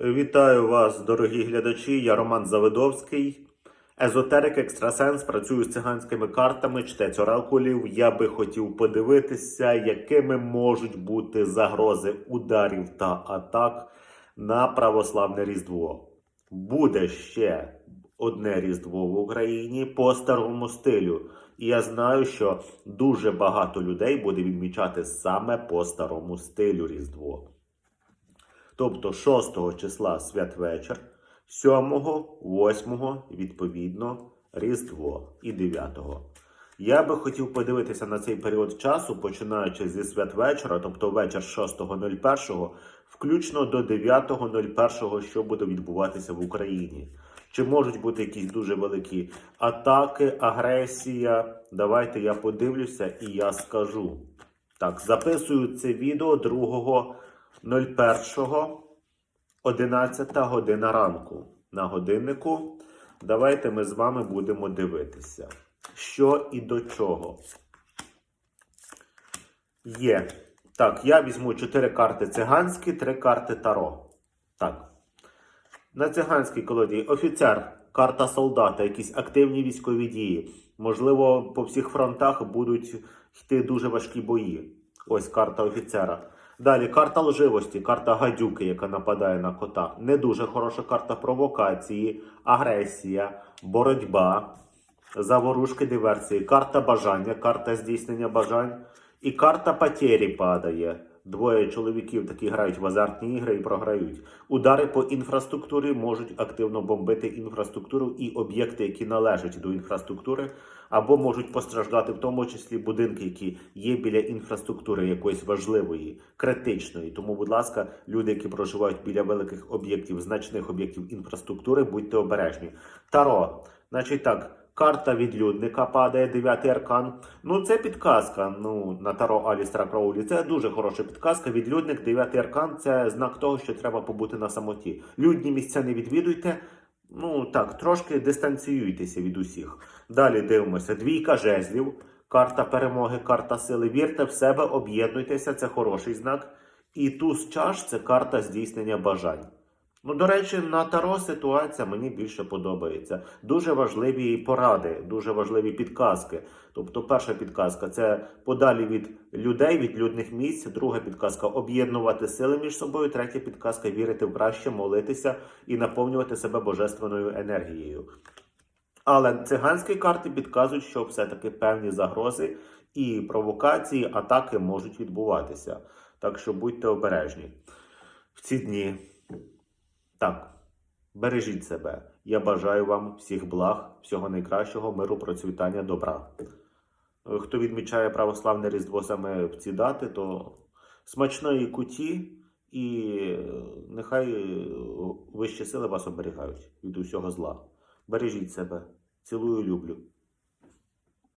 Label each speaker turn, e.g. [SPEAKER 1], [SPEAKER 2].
[SPEAKER 1] Вітаю вас, дорогі глядачі. Я Роман Завидовський. Езотерик, екстрасенс, працюю з циганськими картами, чтець оракулів. Я би хотів подивитися, якими можуть бути загрози ударів та атак на православне Різдво. Буде ще одне Різдво в Україні по старому стилю. І я знаю, що дуже багато людей буде відмічати саме по старому стилю Різдво. Тобто 6 числа святвечір, 7, 8, відповідно, Різдво і 9. Я би хотів подивитися на цей період часу, починаючи зі святвечора, тобто вечір 6.01, включно до 9.01, що буде відбуватися в Україні. Чи можуть бути якісь дуже великі атаки, агресія? Давайте я подивлюся і я скажу. Так, записую це відео 2 01, 11 година ранку на годиннику. Давайте ми з вами будемо дивитися, що і до чого. Є. Так, я візьму 4 карти циганські, 3 карти таро. Так. На циганській колоді офіцер, карта солдата, якісь активні військові дії. Можливо, по всіх фронтах будуть йти дуже важкі бої. Ось карта офіцера. Далі карта лживості, карта гадюки, яка нападає на кота. Не дуже хороша карта провокації, агресія, боротьба, заворушки, диверсії, карта бажання, карта здійснення бажань і карта потері падає. Двоє чоловіків такі грають в азартні ігри і програють. Удари по інфраструктурі можуть активно бомбити інфраструктуру і об'єкти, які належать до інфраструктури, або можуть постраждати в тому числі будинки, які є біля інфраструктури якоїсь важливої, критичної. Тому, будь ласка, люди, які проживають біля великих об'єктів, значних об'єктів інфраструктури, будьте обережні. Таро, значить так. Карта відлюдника падає, дев'ятий аркан. Ну, це підказка. Ну, на Таро Алістра Кроулі. Це дуже хороша підказка. Відлюдник, дев'ятий аркан це знак того, що треба побути на самоті. Людні місця не відвідуйте. Ну так, трошки дистанціюйтеся від усіх. Далі дивимося. Двійка жезлів, карта перемоги, карта сили. Вірте в себе, об'єднуйтеся, це хороший знак. І туз чаш це карта здійснення бажань. Ну, до речі, на Таро ситуація мені більше подобається. Дуже важливі поради, дуже важливі підказки. Тобто, перша підказка це подалі від людей, від людних місць. Друга підказка об'єднувати сили між собою. Третя підказка вірити в краще, молитися і наповнювати себе божественною енергією. Але циганські карти підказують, що все-таки певні загрози і провокації, атаки можуть відбуватися. Так що будьте обережні в ці дні. Так, бережіть себе. Я бажаю вам всіх благ, всього найкращого, миру, процвітання, добра. Е, Хто відмічає православне Різдво саме в ці дати, то смачної куті і е, нехай е, вищі сили вас оберігають від усього зла. Бережіть себе. Цілую, люблю.